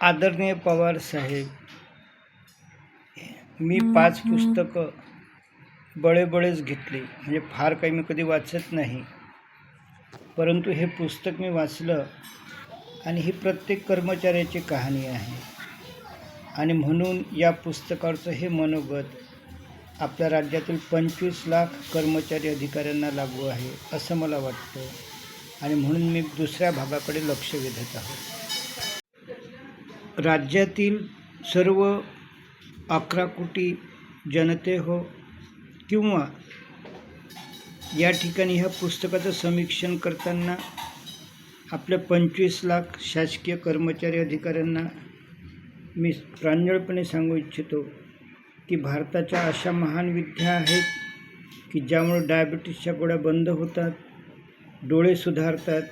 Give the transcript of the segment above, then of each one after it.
आदरणीय पवार साहेब मी पाच पुस्तकं बळेबळेच घेतली. म्हणजे फार काही मी कधी वाचत नाही. परंतु हे पुस्तक मी वाचलं आणि ही प्रत्येक कर्मचाऱ्याची कहाणी आहे. आणि म्हणून या पुस्तकावरचं हे मनोगत आपल्या राज्यातील पंचवीस लाख कर्मचारी अधिकाऱ्यांना लागू आहे असं मला वाटतं. आणि म्हणून मी दुसऱ्या भागाकडे लक्ष वेधत आहोत. राज्यातील सर्व अकरा कोटी जनते हो किंवा या ठिकाणी ह्या पुस्तकाचं समीक्षण करताना आपल्या पंचवीस लाख शासकीय कर्मचारी अधिकाऱ्यांना मी प्रांजळपणे सांगू इच्छितो की भारताच्या अशा महान विद्या आहेत की ज्यामुळे डायबिटीसच्या गोळ्या बंद होतात डोळे सुधारतात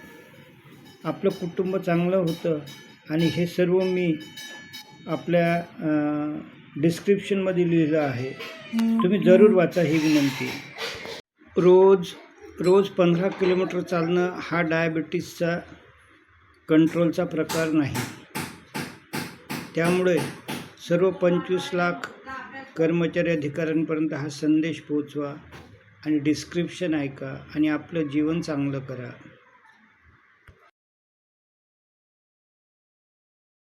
आपलं कुटुंब चांगलं होतं आणि हे सर्व मी आपल्या डिस्क्रिप्शनमध्ये लिहिलं आहे. तुम्ही जरूर वाचा ही विनंती. रोज रोज पंधरा किलोमीटर चालणं हा डायबिटीसचा कंट्रोलचा प्रकार नाही. त्यामुळे सर्व पंचवीस लाख कर्मचारी अधिकाऱ्यांपर्यंत हा संदेश पोहोचवा आणि डिस्क्रिप्शन ऐका आणि आपलं जीवन चांगलं करा.